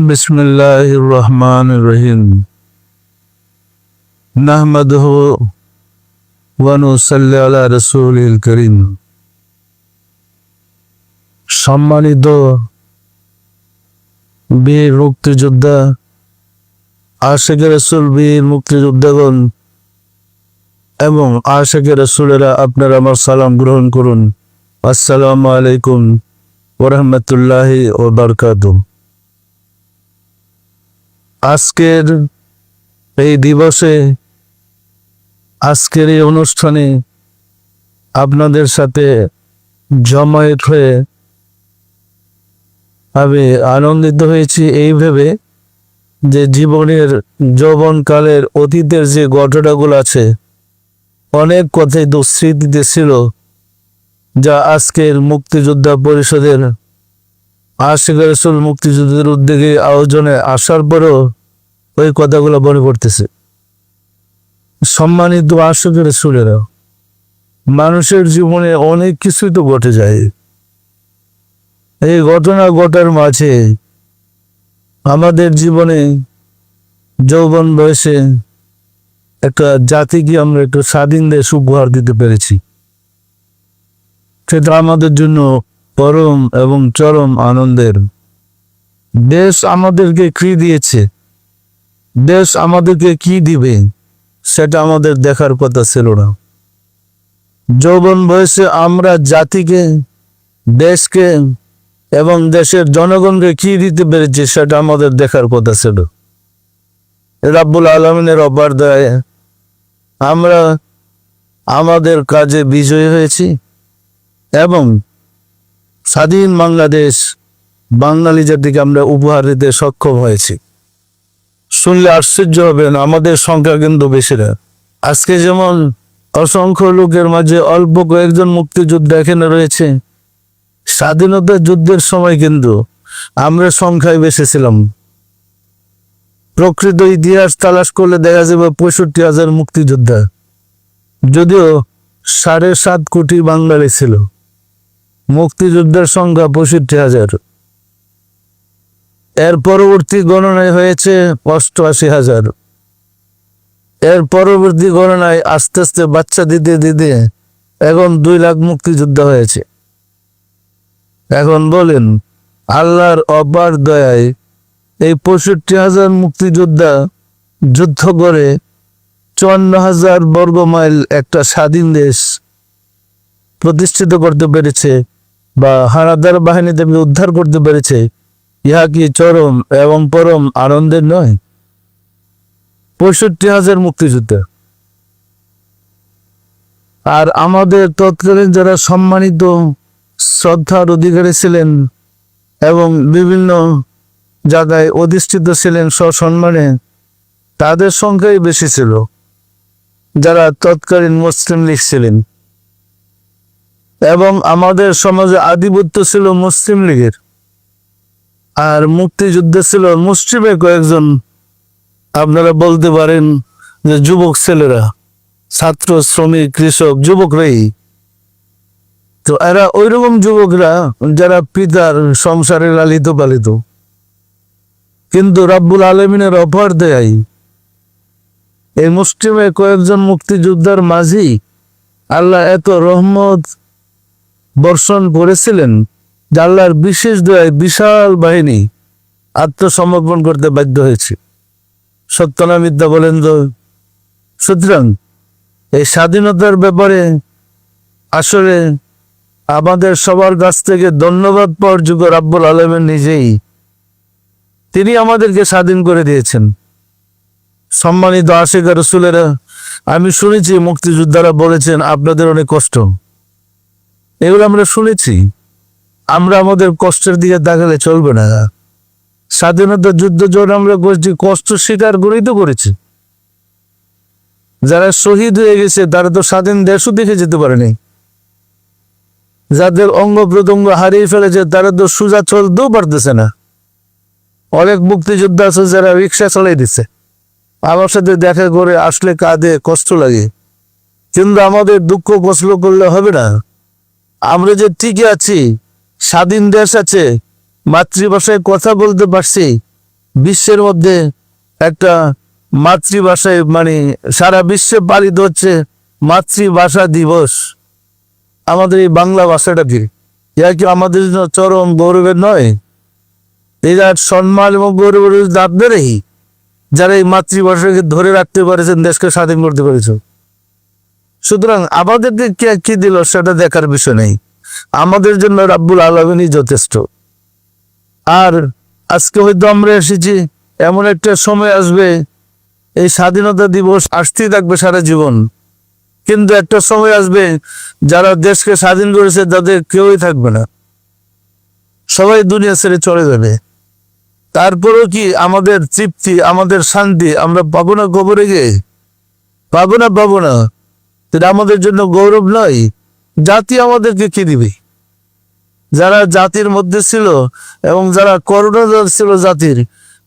بسم الله الرحمن الرحيم نحمده ونصلي على رسوله الكريم সম্মানিত বীর মুক্তিযোদ্ধা আশেখ রসুল বীর মুক্তিযোদ্ধাগণ এবং আশেখ রসুলেরা আপনারা আমার সালাম গ্রহণ করুন আসসালামু আলাইকুম ওরহমতুল্লাহি ও বারকাতুহ আজকের এই দিবসে, আজকের এই অনুষ্ঠানে আপনাদের সাথে জমায়েত হয়ে আমি আনন্দিত হয়েছি এই ভেবে যে জীবনের যৌবনকালের অতীতের যে ঘটনাগুলো আছে, অনেক কথাই দুঃস্মৃতিতে ছিল, যা আজকের মুক্তিযোদ্ধা পরিষদের আশিক রসুল মুক্তিযুদ্ধের উদ্যোগে আয়োজনে আসার পরেও ওই কথাগুলো মনে পড়তেছে। সম্মানিত আশিক রসুলেরা, মানুষের জীবনে অনেক কিছুই তো ঘটে যায়। এই ঘটনা ঘটার মাঝে আমাদের জীবনে যৌবন বয়সে একটা জাতিকে আমরা একটু স্বাধীন দেশ উপহার দিতে পেরেছি। সেটা আমাদের জন্য পরম এবং চরম আনন্দের। দেশ আমাদেরকে কি দিয়েছে? দেশ আমাদেরকে কি দিবে? সেটা আমাদের দেখার কথা ছিল না। যৌবন বয়সে আমরা জাতিকে, দেশকে এবং দেশের জনগণকে কি দিতে পেরেছি সেটা আমাদের দেখার কথা ছিল। রাব্বুল আলমিনের অপার দয়ে আমরা আমাদের কাজে বিজয়ী হয়েছি এবং স্বাধীন বাংলাদেশ বাঙালি জাতিকে আমরা উপহার দিতে সক্ষম হয়েছি। শুনলে আশ্চর্য হবেন, আমাদের সংখ্যা কিন্তু বেশি না আজকে যেমন অসংখ্য লোকের মাঝে অল্প কয়েকজন মুক্তিযোদ্ধা এখানে রয়েছে স্বাধীনতা যুদ্ধের সময় কিন্তু আমরা সংখ্যায় বেশি ছিলাম। প্রকৃত ইতিহাস তালাশ করলে দেখা যাবে পঁয়ষট্টি হাজার মুক্তিযোদ্ধা, যদিও সাড়ে সাত কোটি বাঙালি ছিল। মুক্তিযোদ্ধার সংখ্যা পঁয়ষট্টি হাজার। এর পরবর্তী গণনায় হয়েছে অষ্টআশি হাজার। এর পরবর্তী গণনায় আস্তে আস্তে বাচ্চা দিতে দিতে এখন দুই লাখ মুক্তিযোদ্ধা হয়েছে। এখন বলেন, আল্লাহর অপার দয়ায় এই পঁয়ষট্টি হাজার মুক্তিযোদ্ধা যুদ্ধ করে চুয়ান্ন হাজার বর্গ মাইল একটা স্বাধীন দেশ প্রতিষ্ঠিত করতে পেরেছে বা হানাদার বাহিনী থেকে উদ্ধার করতে পেরেছে, ইহা কি চরম এবং পরম আনন্দের নয়? পঁয়ষট্টি হাজার মুক্তিযোদ্ধা। আর আমাদের তৎকালীন যারা সম্মানিত, শ্রদ্ধার অধিকারী ছিলেন এবং বিভিন্ন জায়গায় অধিষ্ঠিত ছিলেন সসম্মানে, তাদের সংখ্যাই বেশি ছিল, যারা তৎকালীন মুসলিম লীগ ছিলেন। এবং আমাদের সমাজে আধিপত্য ছিল মুসলিম লীগের। আর মুক্তিযুদ্ধে ছিল মুসলিমের কয়েকজন, আপনারা বলতে পারেন যে যুবক ছেলেরা, ছাত্র, শ্রমিক, কৃষক, যুবকরাই। তো এরা ওইরকম যুবকরা যারা পিতার সংসারে লালিত পালিত। কিন্তু রাব্বুল আলমিনের অফার দেয় এই মুসলিমে কয়েকজন মুক্তিযোদ্ধার মাঝেই আল্লাহ এত রহমত বর্ষণ করেছিলেন জাল্লার বিশেষ দয়ায় বিশাল বাহিনী আত্মসমর্পণ করতে বাধ্য হয়েছে। সত্যনা বিদ্যা বলেন তো সুতরাং এই স্বাধীনতার ব্যাপারে আসলে আমাদের সবার কাছ থেকে ধন্যবাদ পাওয়ার যুগ রাব্বুল আলমের নিজেই, তিনি আমাদেরকে স্বাধীন করে দিয়েছেন। সম্মানিত আশেখ রসুলেরা, আমি শুনেছি মুক্তিযোদ্ধারা বলেছেন, আপনাদের অনেক কষ্ট। এগুলো আমরা শুনেছি। আমরা আমাদের কষ্টের দিকে দেখালে চলবে না। স্বাধীনতা যুদ্ধ যখন আমরা করছি, কষ্ট স্বীকার করেই তো করেছি। যারা শহীদ হয়ে গেছে, তারা তো স্বাধীন দেশও দেখে যেতে পারেনি। যাদের অঙ্গ প্রত্যঙ্গ হারিয়ে ফেলেছে, তারা তো সোজা চলতেও পারতেছে না। অনেক মুক্তিযোদ্ধা আছে যারা রিক্সা চালাই দিচ্ছে। আমার সাথে দেখা করে আসলে কাঁদে, কষ্ট লাগে। কিন্তু আমাদের দুঃখ কষ্ট করলে হবে না। আমরা যে টিকে আছি, স্বাধীন দেশ আছে, মাতৃভাষায় কথা বলতে পারছি, বিশ্বের মধ্যে একটা মাতৃভাষায় মানে সারা বিশ্বে পালিত হচ্ছে মাতৃভাষা দিবস। আমাদের এই বাংলা ভাষাটাকে ইয়া কি আমাদের জন্য চরম গৌরবের নয়? এরা সম্মান এবং গৌরবের আপনারাই যারা এই মাতৃভাষাকে ধরে রাখতে পারেছেন, দেশকে স্বাধীন করতে পেরেছেন। সুতরাং আমাদেরকে কে কি দিল সেটা দেখার বিষয় নেই। আমাদের জন্য রাব্বুল আলমিনই যথেষ্ট। আর আজকে হয়তো আমরা এসেছি, এমন একটা সময় আসবে, এই স্বাধীনতা দিবস আসতেই থাকবে সারা জীবন। কিন্তু একটা সময় আসবে, যারা দেশকে স্বাধীন করেছে তাদের কেউই থাকবে না। সবাই দুনিয়া ছেড়ে চলে যাবে। তারপরেও কি আমাদের তৃপ্তি, আমাদের শান্তি আমরা পাবো না কবরে গিয়ে? পাবো না পাবো না। এটা আমাদের জন্য গৌরব নয়, জাতি আমাদেরকে কি দিবে? যারা জাতির মধ্যে ছিল এবং যারা করোনা ছিল জাতির,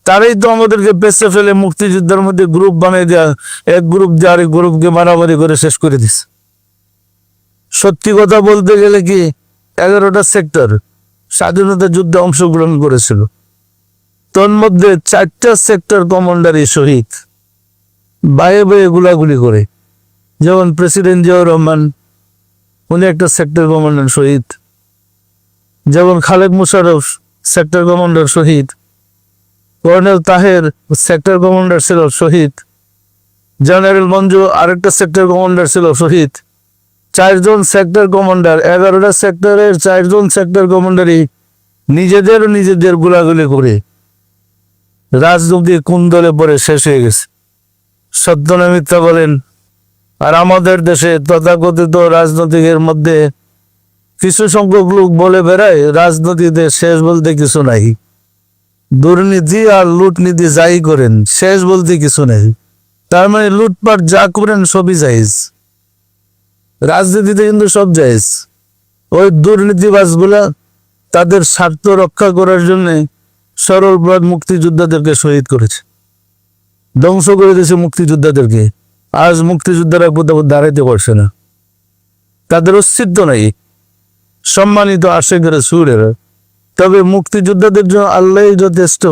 তারাই তো আমাদেরকে পেছে ফেলে মুক্তিযুদ্ধের মধ্যে গ্রুপ বানিয়ে দেওয়া এক গ্রুপ দিয়ে আরেক গ্রুপকে মারামারি করে শেষ করে দিছে। সত্যি কথা বলতে গেলে কি, এগারোটা সেক্টর স্বাধীনতা যুদ্ধে অংশগ্রহণ করেছিল। তন্মধ্যে চারটা সেক্টর কমান্ডারই শহীদ। বায়ে বায়ে গুলাগুলি করে। যেমন প্রেসিডেন্ট জিয়াউর রহমান, উনি একটা সেক্টর কমান্ডার শহীদ। যেমন খালেদ মুশারফ সেক্টর কমান্ডার শহীদ। কর্নেল তাহের সেক্টর কমান্ডার ছিল শহীদ। জেনারেল মঞ্জু আরেকটা সেক্টর কমান্ডার ছিল শহীদ। চারজন সেক্টর কমান্ডার এগারোটা সেক্টরের চারজন সেক্টর কমান্ডারই নিজেদের নিজেদের গুলাগুলি করে রাজনৈতিক কুন্দলে পরে শেষ হয়ে গেছে। সত্য না মিথ্যা বলেন আর আমাদের দেশে তথাকথিত রাজনৈতিকের মধ্যে কিছু সংখ্যক লোক বলে বেড়ায়, রাজনীতিতে শেষ বলতে কিছু নাই। দুর্নীতি আর লুটনীতি যাই করেন, শেষ বলতে কিছু নেই। তার মানে লুটপাট যা করেন সবই জায়েজ। রাজনীতিতে কিন্তু সব জায়েজ। ওই দুর্নীতিবাজগুলা তাদের স্বার্থ রক্ষা করার জন্য সরল মুক্তিযোদ্ধাদেরকে শহীদ করেছে। ধ্বংস করে দিয়েছে মুক্তিযোদ্ধাদেরকে। আজ মুক্তিযোদ্ধারা কোথাও দাঁড়াইতে পারছে না। তাদের অস্তিত্ব নাই। সম্মানিত আশেখের সুরের। তবে মুক্তিযোদ্ধাদের জন্য আল্লাহ যথেষ্ট।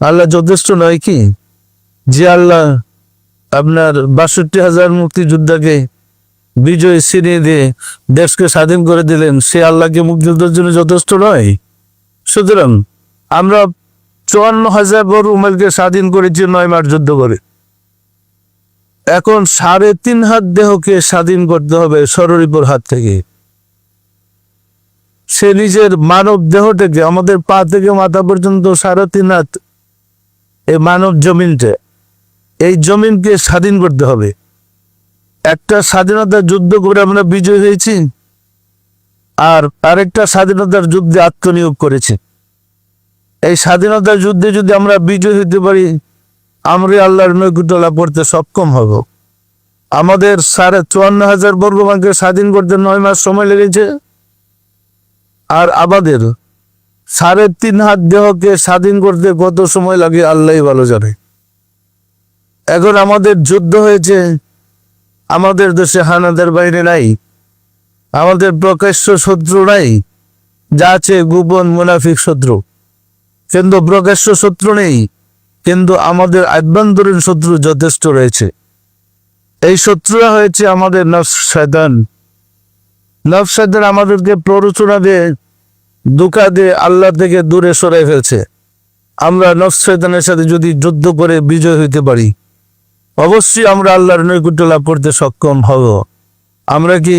আল্লাহ যথেষ্ট নয় কি? যে আল্লাহ আপনার বাষট্টি হাজার মুক্তিযোদ্ধাকে বিজয় ছিনিয়ে দিয়ে দেশকে স্বাধীন করে দিলেন, সে আল্লাহকে মুক্তিযোদ্ধার জন্য যথেষ্ট নয়। সুতরাং আমরা চুয়ান্ন হাজার বড় উমেরকে স্বাধীন করেছি, নয় মাস যুদ্ধ করে। এখন সাড়ে তিন হাত দেহকে স্বাধীন করতে হবে সররিপুর হাত থেকে। সে নিজের মানব দেহটাকে আমাদের পা থেকে মাথা পর্যন্ত সাড়ে তিন হাত এই মানব জমিনটা, এই জমিনকে স্বাধীন করতে হবে। একটা স্বাধীনতার যুদ্ধ করে আমরা বিজয় হয়েছি আর আরেকটা স্বাধীনতার যুদ্ধে আত্মনিয়োগ করেছি। এই স্বাধীনতার যুদ্ধে যদি আমরা বিজয় হতে পারি আমরা আল্লাহর নৈকুট্য পড়তে সক্ষম হব। আমাদের সাড়ে চুয়ান্ন হাজার বর্গ মাইলকে স্বাধীন করতে নয় মাস সময় লেগেছে। আর আমাদের সাড়ে তিন হাত দেহকে স্বাধীন করতে কত সময় লাগে আল্লাহ ভালো জানে। এখন আমাদের যুদ্ধ হয়েছে। আমাদের দেশে হানাদের বাইরে নাই। আমাদের প্রকাশ্য শত্রু নাই। যা আছে গোপন মুনাফিক শত্রু। কিন্তু প্রকাশ্য শত্রু নেই। কিন্তু আমাদের আভ্যন্তরীণ শত্রু যথেষ্ট রয়েছে। এই শত্রুরা হয়েছে আমাদের নফস শয়তান আমাদেরকে প্ররোচনা দিয়ে, দুকা দিয়ে আল্লাহ থেকে দূরে সরাই ফেলছে। আমরা নফস সাথে যদি যুদ্ধ করে বিজয় হইতে পারি, অবশ্যই আমরা আল্লাহর নৈকুট্য লাভ করতে সক্ষম হব। আমরা কি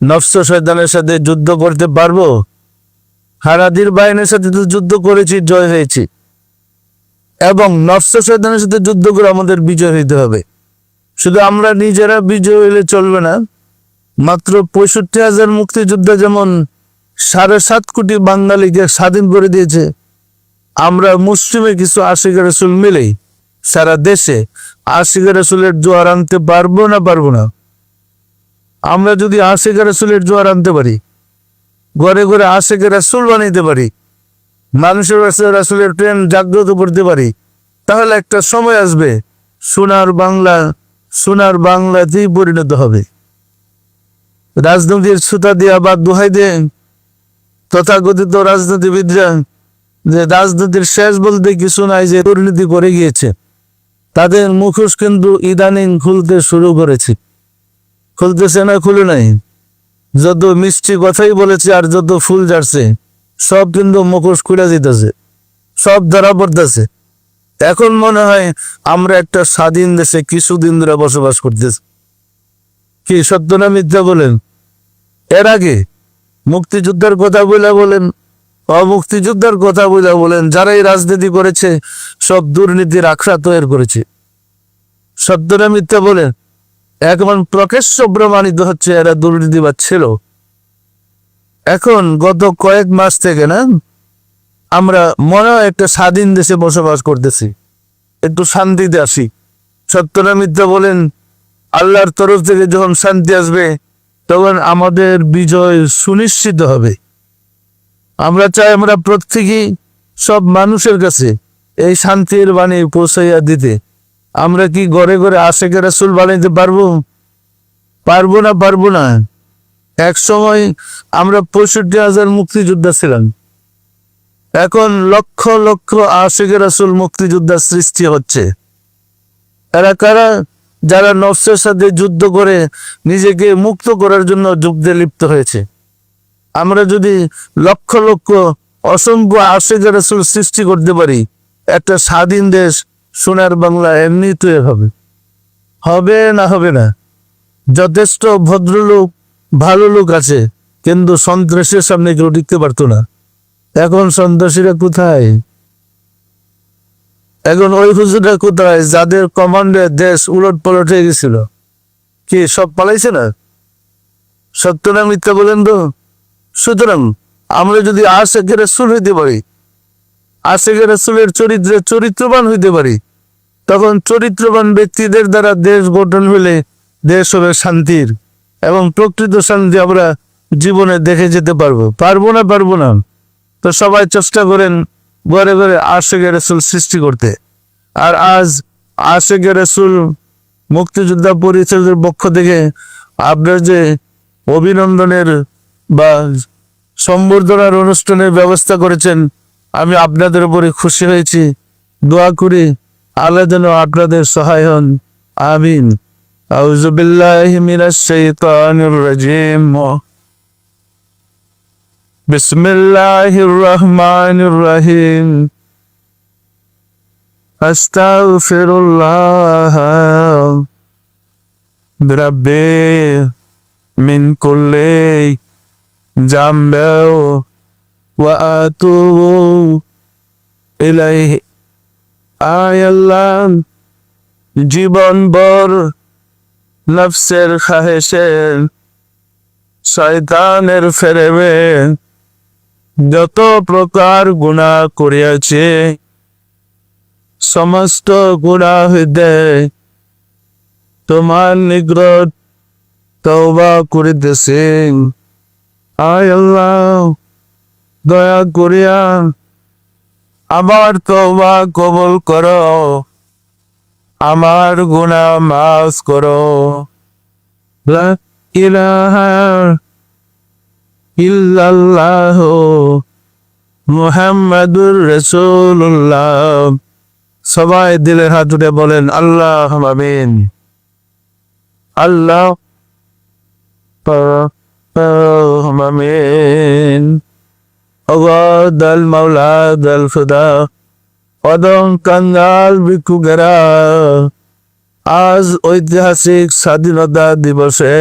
নফস শয়তানের সাথে যুদ্ধ করতে পারব? হারাদির বাহিনীর সাথে তো যুদ্ধ করেছি, জয় হয়েছি। এবং নফস শয়তানের সাথে যুদ্ধ করে আমাদের বিজয় হইতে হবে। শুধু আমরা নিজেরা বিজয় হইলে চলবে না, মাত্র পঁয়ষট্টি হাজার মুক্তিযোদ্ধা যেমন সাড়ে সাত কোটি বাঙালিকে স্বাধীন করে দিয়েছে, আমরা মুসলিমে কিছু আশিক রসুল মিলেই সারা দেশে আশিক রসুলের জোয়ার আনতে পারব না পারব না। আমরা যদি আশিক রসুলের জোয়ার আনতে পারি, ঘরে ঘরে আশিক রসুল বানাইতে পারি মানুষের কাছে রাসুলের ট্রেন জাগ্রত করতে পারি, তাহলে একটা সময় আসবে, সোনার বাংলা, সোনার বাংলাতেই পরিণত হবে। রাজনীতির সুতা দিয়া বা দোহাই দিয়ে তথাকথিত রাজনীতিবিদরা যে রাজনীতির শেষ বলতে কিছু নাই যে দুর্নীতি করে গিয়েছে, তাদের মুখোশ কিন্তু ইদানিং খুলতে শুরু করেছে। খুলতেছে না, খুলে নাই। যত মিষ্টি কথাই বলেছে আর যত ফুল যাচ্ছে সব কিন্তু মুখোশ খুলে দিতেছে। সব ধরা পড়তেছে। এখন মনে হয় আমরা একটা স্বাধীন দেশে কিছুদিন ধরে বসবাস করতেছি। কি সত্য না মিথ্যা বলেন? এর আগে মুক্তিযুদ্ধের কথা বলে বলেন, অমুক্তিযুদ্ধের কথা বলে বলেন, যারাই রাজনীতি করেছে, সব দুর্নীতির আখড়া তৈরি করেছে। সত্য না মিথ্যা বলেন? এখন প্রকাশ্য প্রমাণিত হচ্ছে এরা দুর্নীতিবাদ ছিল। এখন গত কয়েক মাস থেকে না, আমরা মনে হয় একটা স্বাধীন দেশে বসবাস করতেছি। একটু শান্তিতে আসি সত্য না মিথ্যা বলেন, আল্লাহর তরফ থেকে যখন শান্তি আসবে, তখন আমাদের বিজয় সুনিশ্চিত হবে। আমরা চাই আমরা প্রত্যেকেই সব মানুষের কাছে এই শান্তির বাণী পৌঁছাইয়া দিতে। আমরা কি ঘরে ঘরে আশেকের রাসুল বানাইতে পারব? পারব না পারব না। এক সময় আমরা পঁয়ষট্টি হাজার মুক্তিযোদ্ধা ছিলাম। এখন লক্ষ লক্ষ আশেকের রাসুল মুক্তিযোদ্ধা সৃষ্টি হচ্ছে। এরা কারা? যারা নফসের সাথে যুদ্ধ করে নিজেকে মুক্ত করার জন্য যুদ্ধে লিপ্ত হয়েছে। আমরা যদি লক্ষ লক্ষ অসংখ্য আশেকের রাসুল সৃষ্টি করতে পারি, একটা স্বাধীন দেশ সোনার বাংলা এমনি তৈরি হবে। হবে না হবে না। যথেষ্ট ভদ্রলোক ভালো লোক আছে, কিন্তু সন্ত্রাসের সামনে কেউ টিকতে পারতো না। এখন সন্ত্রাসীরা কোথায়? এখন ওই হুজুরা কোথায় যাদের কমান্ডে দেশ উলট পালট হয়ে গেছিল? কি সব পালাইছে না? সত্য না মিথ্যা বলেন তো। সুতরাং আমরা যদি আশেখের সুর হইতে পারি আশেখের সুরের চরিত্রে চরিত্রবান হইতে পারি, তখন চরিত্রবান ব্যক্তিদের দ্বারা দেশ গঠন হলে দেশ হবে শান্তির। এবং প্রকৃত শান্তি আমরা জীবনে দেখে যেতে পারব। পারব না পারব না। তো সবাই চেষ্টা করেন ঘরে ঘরে আশেখের রসুল সৃষ্টি করতে। আর আজ আশেখের রসুল মুক্তিযোদ্ধা পরিষদের পক্ষ থেকে আপনার যে অভিনন্দনের বা সম্বর্ধনার অনুষ্ঠানের ব্যবস্থা করেছেন, আমি আপনাদের উপরে খুশি হয়েছি। দোয়া করি, আল্লাহ যেন আপনাদের সহায় হন। আমিন। আউযু বিল্লাহি মিনাশ শাইতানির রাজিম বিসমিল্লাহির রহমানির রহিম আস্তাগফিরুল্লাহ রাব্বি মিন কুল্লি জামবি ওয়া আতুবু ইলাইহি আয় আল্লাহ জীবন বর নফসের খাহেশের শয়তানের ফেরেবে। যত প্রকার গুণা করিয়াছে, সমস্ত গুণা হইতে তোমার নিগ্রত তওবা করিতেছে। আয় আল্লাহ, দয়া করিয়া আবার তওবা কবুল করো। আমার গুণা মাফ করো। লা ইলাহা ইল্লাল্লাহ মুহাম্মাদুর রাসূলুল্লাহ। সবাই দিলের হাত উঠে বলেন, আল্লাহ, আমিন। আল্লাহ আমিন। অবাদাল মাওলা, দাল, খুদা। অদম কাঙ্গাল ভিক্ষুকেরা আজ ঐতিহাসিক স্বাধীনতা দিবসে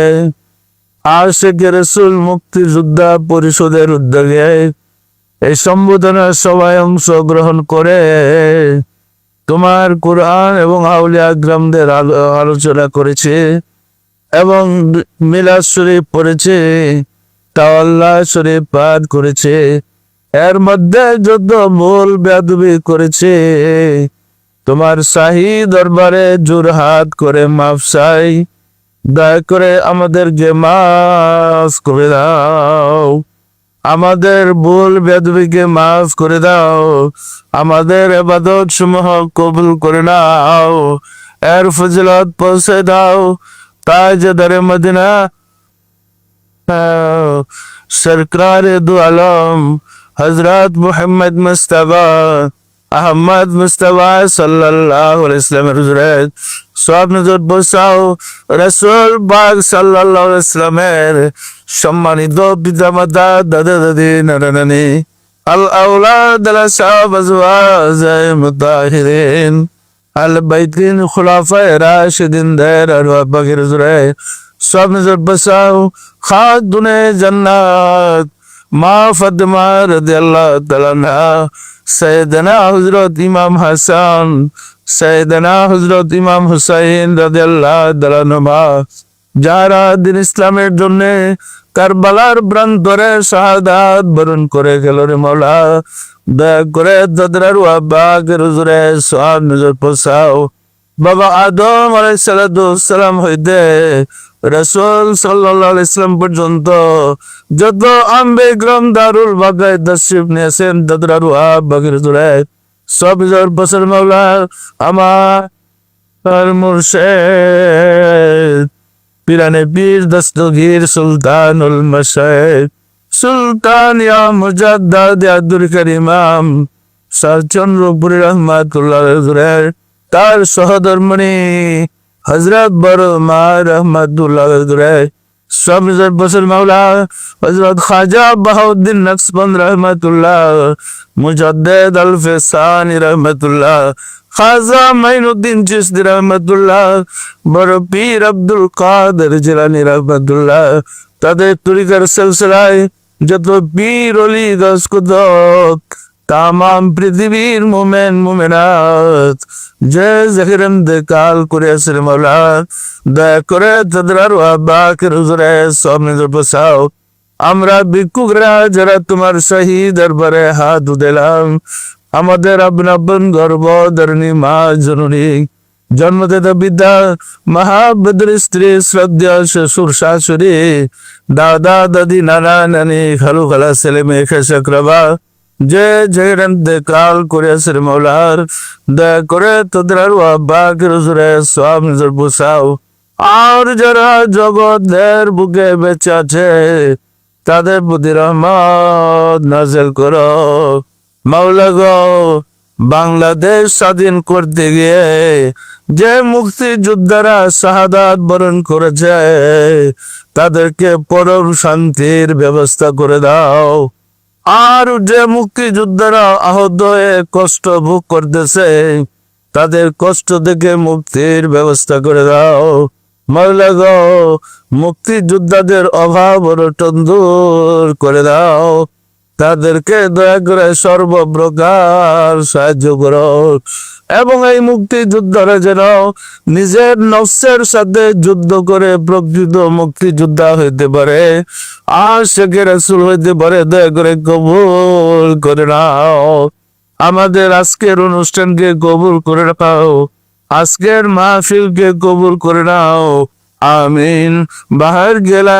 আশেকে রসুল মুক্তিযোদ্ধা পরিষদের উদ্যোগে এই সম্বোধনার সবাই অংশগ্রহণ করে তোমার কোরআন এবং আউলিয়া গ্রামদের আলো- আলোচনা করেছে এবং মিলাদ শরীফ পড়েছে, তাওয়াল্লাহ শরীফ পাঠ করেছে। এর মধ্যে যত মূল বেদবি করেছে। তোমার শাহী দরবারে জোরহাত করে মাফ চাই। দয়া করে আমাদেরকে মাফ করে দাও। আমাদের ভুল বেদবিকে মাফ করে দাও। আমাদের এবাদত সমূহ কবুল করে নাও। এর ফজিলত পৌঁছে দাও। তাই যে দরে মদিনা সরকার দু আলম হজরত মোহাম্মদ মুস্তফা, আহমদ মুস্তফা সাল্লাল্লাহু আলাইহি ইসলামের হুজুরে সব নজর বসাও। রসুল বাগ সাল্লাল্লাহু আলাইহি ইসলামের সম্মানিত পিতামাতা দাদা দাদি নানা নানি আল আউলাদ আল সাহাব আজওয়াজ মুতাহিরিন আল বাইতিন খুলাফায়ে রাশিদিন দের আর বাগের হুজুরে সব নজর বসাও। খাতুনে জান্নাত মা ফাতেমা রাদিয়াল্লাহু তাআলা আনহা সৈয়দনা হযরত ইমাম হাসান সৈয়দনা হযরত ইমাম হুসাইন রাদিয়াল্লাহু তাআলা আনহুমা, যারা দিন ইসলামের জন্য কারবালার প্রান্তরে শাহাদাত বরণ করে গেল রে মৌলা দয়া করে দাদরার আব্বাকের হুজুরে সব নজর পোষাও। বাবা আদম আলাইসালাম হইতে রসুল ইসলাম পর্যন্ত যত আম্বে গ্রাম দারুল বাগায় দশিব নিয়েছেন দাদরারু আব্বাকের হুজুরে সব জোর বছর মাওলা আমার মুর্শেদ। পিরানে পীর, দস্তগীর, সুলতানুল মশাইক সুলতান ইয়া মুজাদ্দাদ, ইয়া দুরকার ইমাম। শাহ রহমাতুল্লাহ হুজুরের তার সহধর্মণি হজরত বড় মা রহমাতুল্লাহ হুজুরের সব বছর মাওলা হজরত খাজা বাহাউদ্দিন নকশবন্দ রহমতুল্লাহ মুজাদ্দেদ আল ফেসানি রহমতুল্লাহ খাজা মাইনুদ্দিন চিশতি রহমতুল্লাহ বড় পীর আব্দুল কাদের জিলানি রহমতুল্লাহ তাদের তরিকার সিলসিলায় যত পীর অলি গসকুদক তাম পৃথিবীর মোমেন, মোমেনাত। যে জাহির কাল করে আসলে মাওলা, দয়া করে তাদের আরও আব্বাকের হুজুরে সব নিজের বসাও। আমরা ভিক্ষুকরা যারা তোমার সহি দরবারে হাত দিলাম আমাদের আপন আপন গর্ব ধরণী মা জননী জন্মদাতা বিদ্যা মহাবদ্র স্ত্রী, শ্রদ্ধা শ্বশুর শাশুড়ি, দাদা দাদি, নানা নানি, খালু খালা, ছেলে মেয়ে, খেসা যে যে কাল করেছে মৌলার দয়া করে তোদের আর আব্বাকে রসুরে সব নিজের বসাও আর যারা জগতের বুকে বেঁচে আছে, তাদের প্রতি রহমত নাজেল করো। মাওলা বাংলাদেশ স্বাধীন করতে গিয়ে যে মুক্তিযোদ্ধারা শাহাদাত বরণ করেছে, তাদেরকে পরম শান্তির ব্যবস্থা করে দাও। আর যে মুক্তিযোদ্ধারা আহত হয়ে কষ্ট ভোগ করতেছে, তাদের কষ্ট দেখে মুক্তির ব্যবস্থা করে দাও। মুক্তিযোদ্ধাদের অভাব দূর করে দাও। তাদেরকে দয়া করে সর্বপ্রকার সাহায্য করো। এবং এই মুক্তিযোদ্ধারা যেন নিজের নফসের সাথে যুদ্ধ করে প্রকৃত মুক্তিযোদ্ধা হইতে পারে। আর শেখে রাসুল হইতে পারে, দয়া করে কবুল করে নাও। আমাদের আজকের অনুষ্ঠানকে কবুল করে রাখাও আজকের মাহফিলকে কবুল করে নাও। আমিন। বাহার গেলা